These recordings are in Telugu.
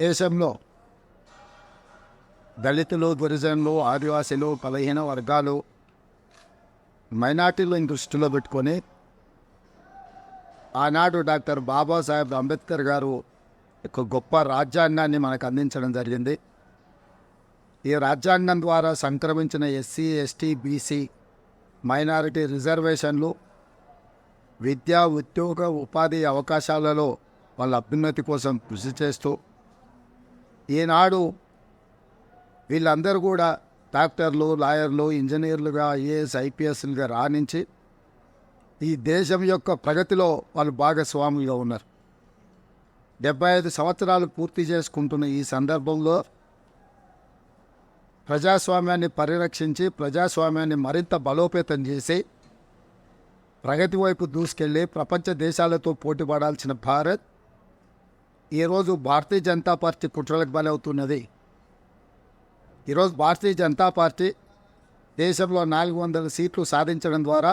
దేశంలో దళితులు గురిజనులు ఆదివాసీలు బలహీన వర్గాలు మైనార్టీలను దృష్టిలో పెట్టుకొని ఆనాడు డాక్టర్ బాబాసాహెబ్ అంబేద్కర్ గారు ఒక గొప్ప రాజ్యాంగాన్ని మనకు అందించడం జరిగింది. ఈ రాజ్యాంగం ద్వారా సంక్రమించిన ఎస్సీ ఎస్టీ బీసీ మైనారిటీ రిజర్వేషన్లు విద్యా ఉద్యోగ ఉపాధి అవకాశాలలో వాళ్ళ అభ్యున్నతి కోసం కృషి చేస్తూ ఈనాడు వీళ్ళందరూ కూడా డాక్టర్లు లాయర్లు ఇంజనీర్లుగా ఐఏఎస్ ఐపీఎస్లుగా రాణించి ఈ దేశం యొక్క ప్రగతిలో వాళ్ళు భాగస్వాములుగా ఉన్నారు. డెబ్బై ఐదు సంవత్సరాలు పూర్తి చేసుకుంటున్న ఈ సందర్భంలో ప్రజాస్వామ్యాన్ని పరిరక్షించి ప్రజాస్వామ్యాన్ని మరింత బలోపేతం చేసి ప్రగతి వైపు దూసుకెళ్ళి ప్రపంచ దేశాలతో పోటీ పడాల్సిన భారత్ ఈరోజు భారతీయ జనతా పార్టీ కుట్రలకు బలవుతున్నది. ఈరోజు భారతీయ జనతా పార్టీ దేశంలో నాలుగు వందల సీట్లు సాధించడం ద్వారా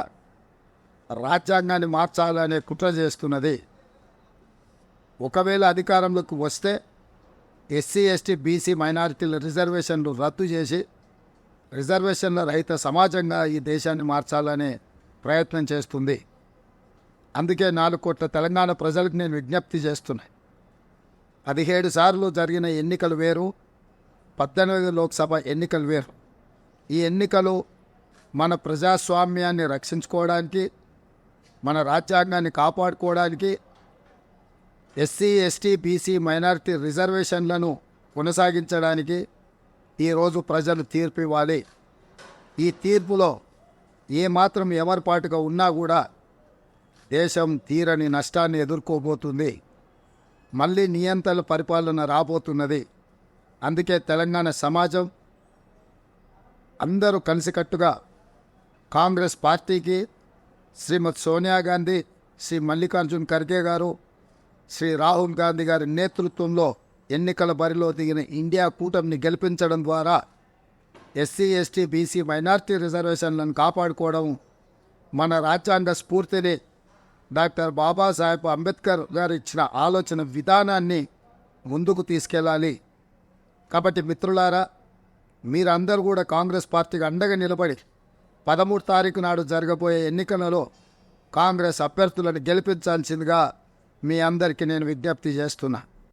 రాజ్యాంగాన్ని మార్చాలనే కుట్ర చేస్తున్నది. ఒకవేళ అధికారంలోకి వస్తే ఎస్సీ ఎస్టీ బీసీ మైనారిటీల రిజర్వేషన్లు రద్దు చేసి రిజర్వేషన్ల రహిత సమాజంగా ఈ దేశాన్ని మార్చాలనే ప్రయత్నం చేస్తుంది. అందుకే నాలుగు కోట్ల తెలంగాణ ప్రజలకు నేను విజ్ఞప్తి చేస్తున్నాను పదిహేడు సార్లు జరిగిన ఎన్నికలు వేరు పద్దెనిమిది లోక్సభ ఎన్నికలు వేరు. ఈ ఎన్నికలు మన ప్రజాస్వామ్యాన్ని రక్షించుకోవడానికి మన రాజ్యాంగాన్ని కాపాడుకోవడానికి ఎస్సీ ఎస్టీ బీసీ మైనారిటీ రిజర్వేషన్లను కొనసాగించడానికి ఈరోజు ప్రజలు తీర్పు ఇవ్వాలి. ఈ తీర్పులో ఏమాత్రం ఎవరిపాటుగా ఉన్నా కూడా దేశం తీరని నష్టాన్ని ఎదుర్కోబోతుంది. మళ్ళీ నియంత్రణ పరిపాలన రాబోతున్నది. అందుకే తెలంగాణ సమాజం అందరూ కలిసికట్టుగా కాంగ్రెస్ పార్టీకి శ్రీమతి సోనియా గాంధీ శ్రీ మల్లికార్జున్ ఖర్గే గారు శ్రీ రాహుల్ గాంధీ గారి నేతృత్వంలో ఎన్నికల బరిలో దిగిన ఇండియా కూటమిని గెలిపించడం ద్వారా ఎస్సీ ఎస్టీ బీసీ మైనార్టీ రిజర్వేషన్లను కాపాడుకోవడం మన రాజ్యాంగ స్ఫూర్తిని డాక్టర్ బాబాసాహెబ్ అంబేద్కర్ గారు ఇచ్చిన ఆలోచన విధానాన్ని ముందుకు తీసుకెళ్ళాలి. కాబట్టి మిత్రులారా మీరందరూ కూడా కాంగ్రెస్ పార్టీకి అండగా నిలబడి పదమూడు తారీఖు నాడు జరగబోయే ఎన్నికలలో కాంగ్రెస్ అభ్యర్థులను గెలిపించాల్సిందిగా మీ అందరికీ నేను విజ్ఞప్తి చేస్తున్నా.